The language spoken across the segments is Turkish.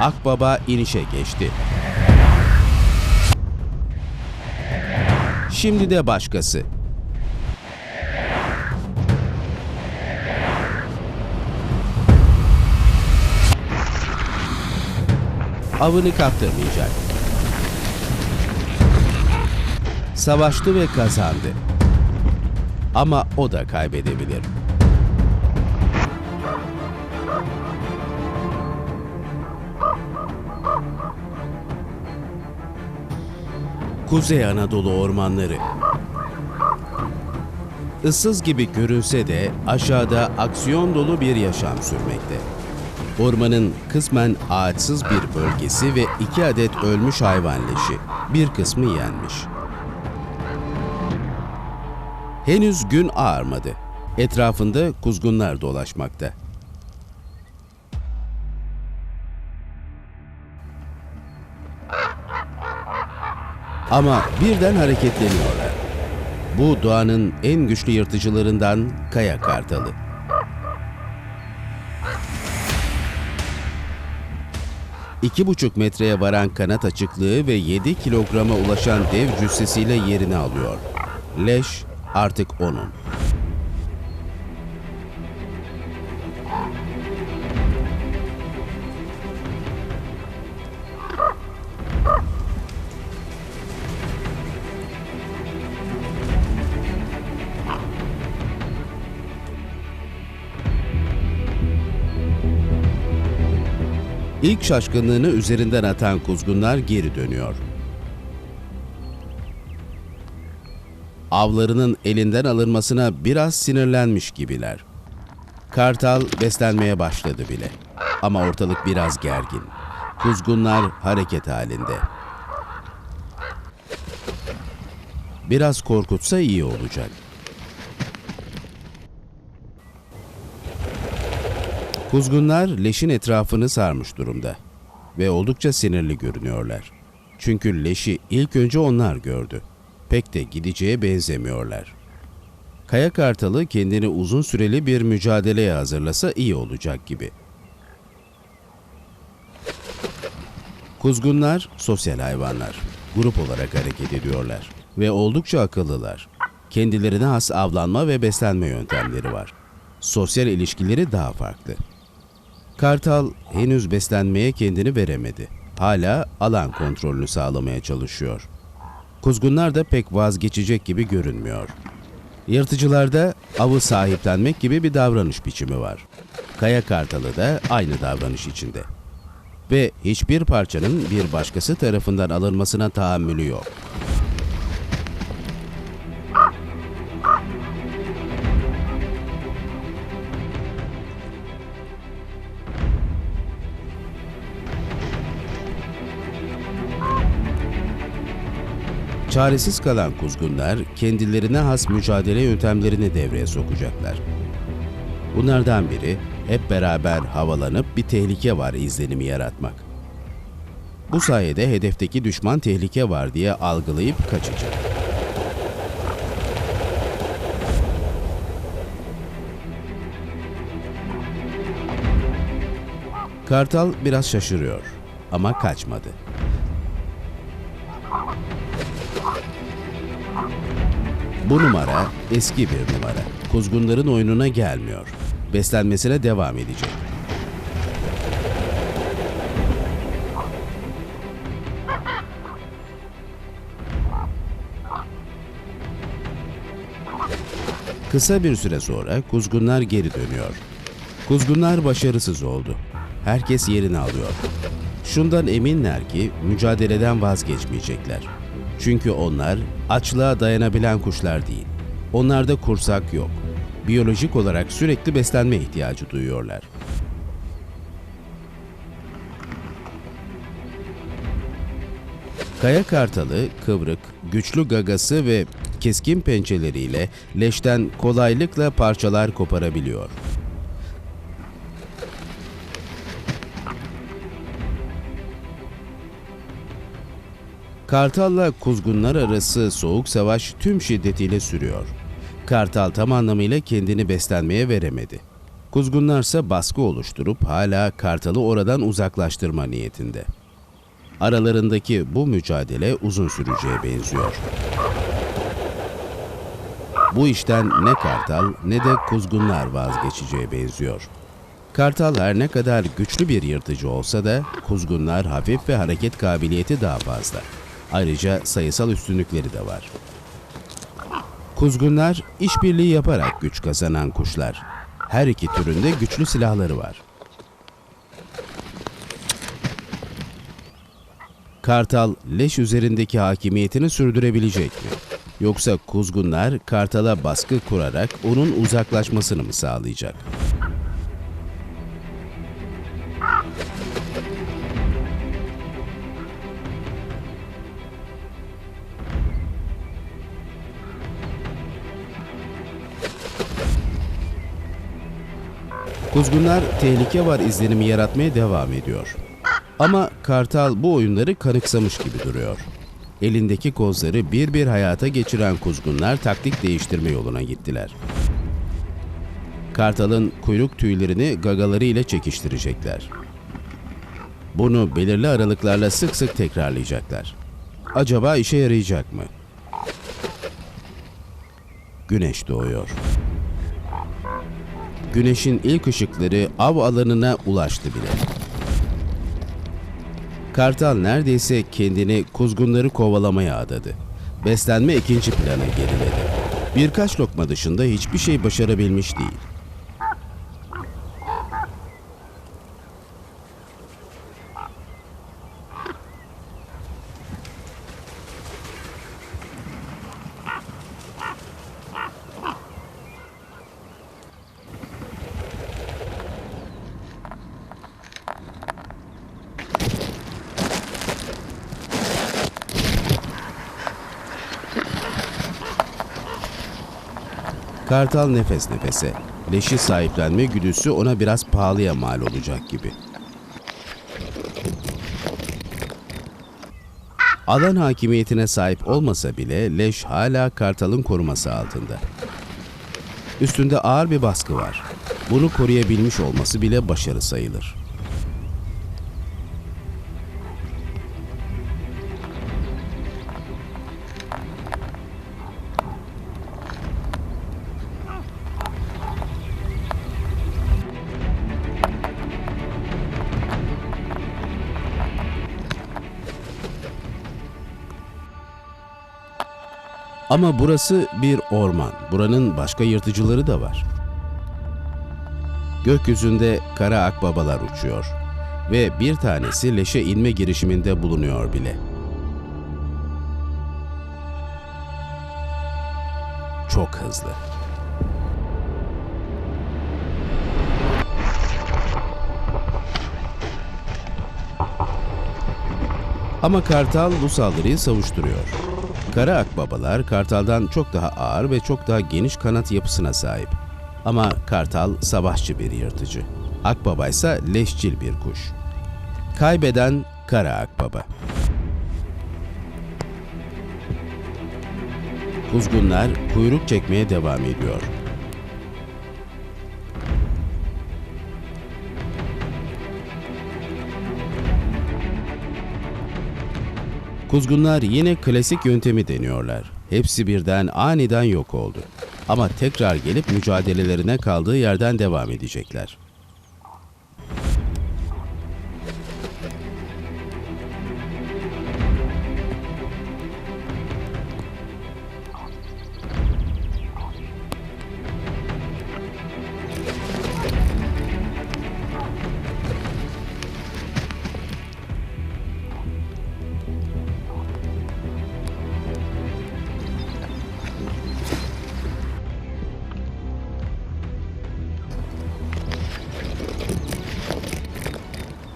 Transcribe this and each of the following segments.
Akbaba inişe geçti. Şimdi de başkası. Avını kaptırmayacak. Savaştı ve kazandı. Ama o da kaybedebilir. Kuzey Anadolu ormanları. Issız gibi görünse de aşağıda aksiyon dolu bir yaşam sürmekte. Ormanın kısmen ağaçsız bir bölgesi ve iki adet ölmüş hayvan leşi. Bir kısmı yenmiş. Henüz gün ağarmadı. Etrafında kuzgunlar dolaşmakta. Ama birden hareketleniyorlar. Bu doğanın en güçlü yırtıcılarından kaya kartalı. İki buçuk metreye varan kanat açıklığı ve 7 kilograma ulaşan dev cüssesiyle yerini alıyor. Leş artık onun. İlk şaşkınlığını üzerinden atan kuzgunlar geri dönüyor. Avlarının elinden alınmasına biraz sinirlenmiş gibiler. Kartal beslenmeye başladı bile. Ama ortalık biraz gergin. Kuzgunlar hareket halinde. Biraz korkutsa iyi olacak. Kuzgunlar leşin etrafını sarmış durumda ve oldukça sinirli görünüyorlar. Çünkü leşi ilk önce onlar gördü. Pek de gideceğe benzemiyorlar. Kaya Kartalı kendini uzun süreli bir mücadeleye hazırlasa iyi olacak gibi. Kuzgunlar sosyal hayvanlar. Grup olarak hareket ediyorlar ve oldukça akıllılar. Kendilerine has avlanma ve beslenme yöntemleri var. Sosyal ilişkileri daha farklı. Kartal henüz beslenmeye kendini veremedi. Hala alan kontrolünü sağlamaya çalışıyor. Kuzgunlar da pek vazgeçecek gibi görünmüyor. Yırtıcılarda avı sahiplenmek gibi bir davranış biçimi var. Kaya kartalı da aynı davranış içinde. Ve hiçbir parçanın bir başkası tarafından alınmasına tahammülü yok. Çaresiz kalan kuzgunlar kendilerine has mücadele yöntemlerini devreye sokacaklar. Bunlardan biri hep beraber havalanıp bir tehlike var izlenimi yaratmak. Bu sayede hedefteki düşman tehlike var diye algılayıp kaçacak. Kartal biraz şaşırıyor ama kaçmadı. Bu numara eski bir numara. Kuzgunların oyununa gelmiyor. Beslenmesine devam edecek. Kısa bir süre sonra kuzgunlar geri dönüyor. Kuzgunlar başarısız oldu. Herkes yerini alıyor. Şundan eminler ki mücadeleden vazgeçmeyecekler. Çünkü onlar açlığa dayanabilen kuşlar değil. Onlarda kursak yok. Biyolojik olarak sürekli beslenme ihtiyacı duyuyorlar. Kaya kartalı, kıvrık, güçlü gagası ve keskin pençeleriyle leşten kolaylıkla parçalar koparabiliyor. Kartal'la kuzgunlar arası soğuk savaş tüm şiddetiyle sürüyor. Kartal tam anlamıyla kendini beslenmeye veremedi. Kuzgunlarsa baskı oluşturup hala kartalı oradan uzaklaştırma niyetinde. Aralarındaki bu mücadele uzun süreceğe benziyor. Bu işten ne kartal ne de kuzgunlar vazgeçeceğe benziyor. Kartal her ne kadar güçlü bir yırtıcı olsa da kuzgunlar hafif ve hareket kabiliyeti daha fazla. Ayrıca sayısal üstünlükleri de var. Kuzgunlar işbirliği yaparak güç kazanan kuşlar. Her iki türünde güçlü silahları var. Kartal leş üzerindeki hakimiyetini sürdürebilecek mi? Yoksa kuzgunlar kartala baskı kurarak onun uzaklaşmasını mı sağlayacak? Kuzgunlar tehlike var izlenimi yaratmaya devam ediyor. Ama Kartal bu oyunları kanıksamış gibi duruyor. Elindeki kozları bir bir hayata geçiren kuzgunlar taktik değiştirme yoluna gittiler. Kartal'ın kuyruk tüylerini gagaları ile çekiştirecekler. Bunu belirli aralıklarla sık sık tekrarlayacaklar. Acaba işe yarayacak mı? Güneş doğuyor. Güneşin ilk ışıkları av alanına ulaştı bile. Kartal neredeyse kendini kuzgunları kovalamaya adadı. Beslenme ikinci plana geriledi. Birkaç lokma dışında hiçbir şey başarabilmiş değil. Kartal nefes nefese. Leşi sahiplenme güdüsü ona biraz pahalıya mal olacak gibi. Alan hakimiyetine sahip olmasa bile leş hala kartalın koruması altında. Üstünde ağır bir baskı var. Bunu koruyabilmiş olması bile başarı sayılır. Ama burası bir orman. Buranın başka yırtıcıları da var. Gökyüzünde kara akbabalar uçuyor ve bir tanesi leşe inme girişiminde bulunuyor bile. Çok hızlı. Ama kartal bu saldırıyı savuşturuyor. Kara akbabalar kartaldan çok daha ağır ve çok daha geniş kanat yapısına sahip. Ama kartal savaşçı bir yırtıcı. Akbaba ise leşçil bir kuş. Kaybeden kara akbaba. Kuzgunlar kuyruk çekmeye devam ediyor. Kuzgunlar yine klasik yöntemi deniyorlar. Hepsi birden aniden yok oldu. Ama tekrar gelip mücadelelerine kaldığı yerden devam edecekler.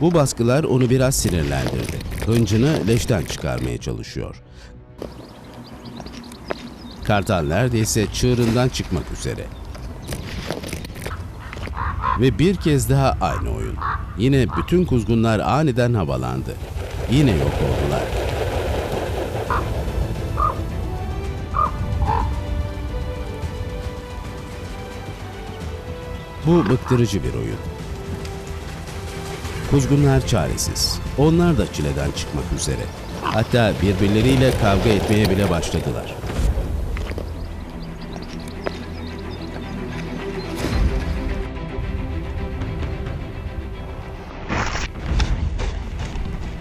Bu baskılar onu biraz sinirlendirdi. Hıncını leşten çıkarmaya çalışıyor. Kartal neredeyse çığırından çıkmak üzere. Ve bir kez daha aynı oyun. Yine bütün kuzgunlar aniden havalandı. Yine yok oldular. Bu bıktırıcı bir oyun. Kuzgunlar çaresiz. Onlar da çileden çıkmak üzere. Hatta birbirleriyle kavga etmeye bile başladılar.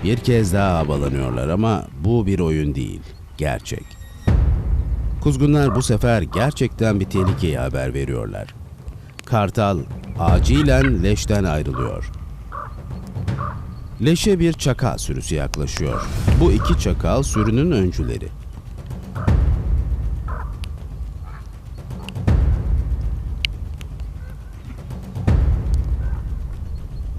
Bir kez daha havalanıyorlar ama bu bir oyun değil, gerçek. Kuzgunlar bu sefer gerçekten bir tehlikeyi haber veriyorlar. Kartal acilen leşten ayrılıyor. Leşe bir çakal sürüsü yaklaşıyor. Bu iki çakal sürünün öncüleri.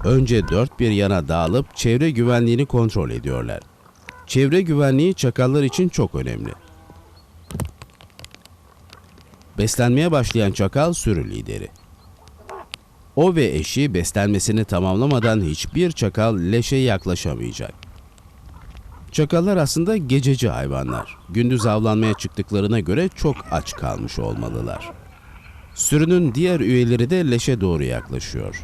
Önce dört bir yana dağılıp çevre güvenliğini kontrol ediyorlar. Çevre güvenliği çakallar için çok önemli. Beslenmeye başlayan çakal sürü lideri. O ve eşi beslenmesini tamamlamadan hiçbir çakal leşe yaklaşamayacak. Çakallar aslında gececi hayvanlar. Gündüz avlanmaya çıktıklarına göre çok aç kalmış olmalılar. Sürünün diğer üyeleri de leşe doğru yaklaşıyor.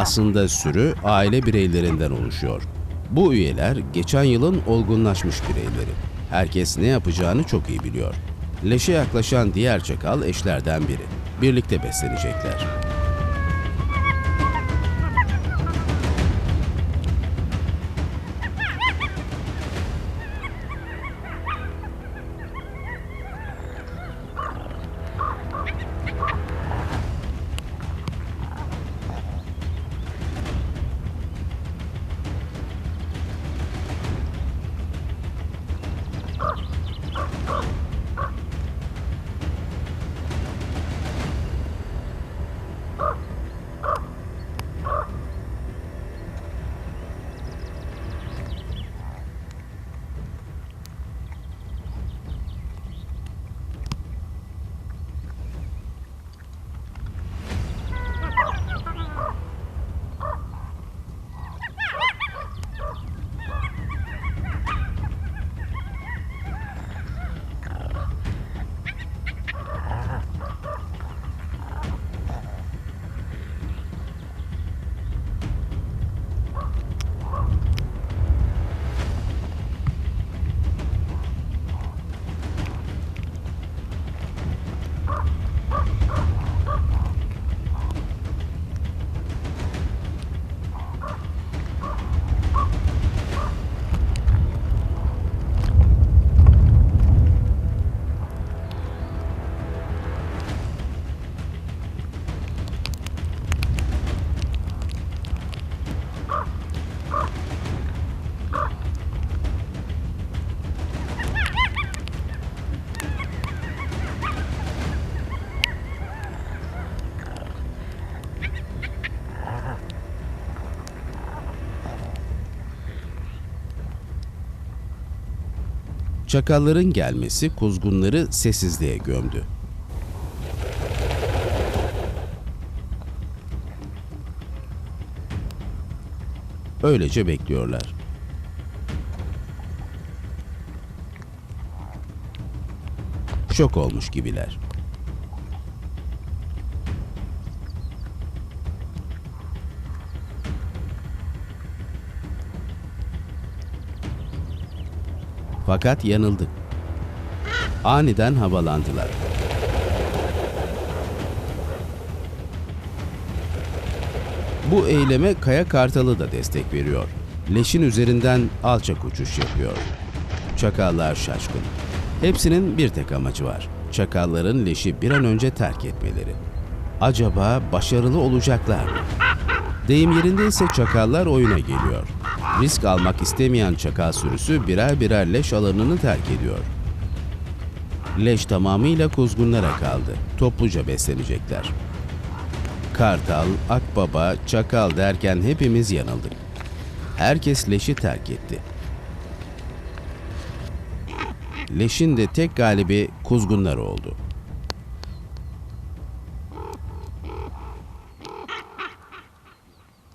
Aslında sürü aile bireylerinden oluşuyor. Bu üyeler geçen yılın olgunlaşmış bireyleri. Herkes ne yapacağını çok iyi biliyor. Leşe yaklaşan diğer çakal eşlerden biri. Birlikte beslenecekler. Çakalların gelmesi kuzgunları sessizliğe gömdü. Öylece bekliyorlar. Şok olmuş gibiler. Fakat yanıldık. Aniden havalandılar. Bu eyleme Kaya Kartalı da destek veriyor. Leşin üzerinden alçak uçuş yapıyor. Çakallar şaşkın. Hepsinin bir tek amacı var. Çakalların leşi bir an önce terk etmeleri. Acaba başarılı olacaklar mı? Deyim yerindeyse çakallar oyuna geliyor. Risk almak istemeyen çakal sürüsü birer birer leş alanını terk ediyor. Leş tamamıyla kuzgunlara kaldı. Topluca beslenecekler. Kartal, akbaba, çakal derken hepimiz yanıldık. Herkes leşi terk etti. Leşin de tek galibi kuzgunlar oldu.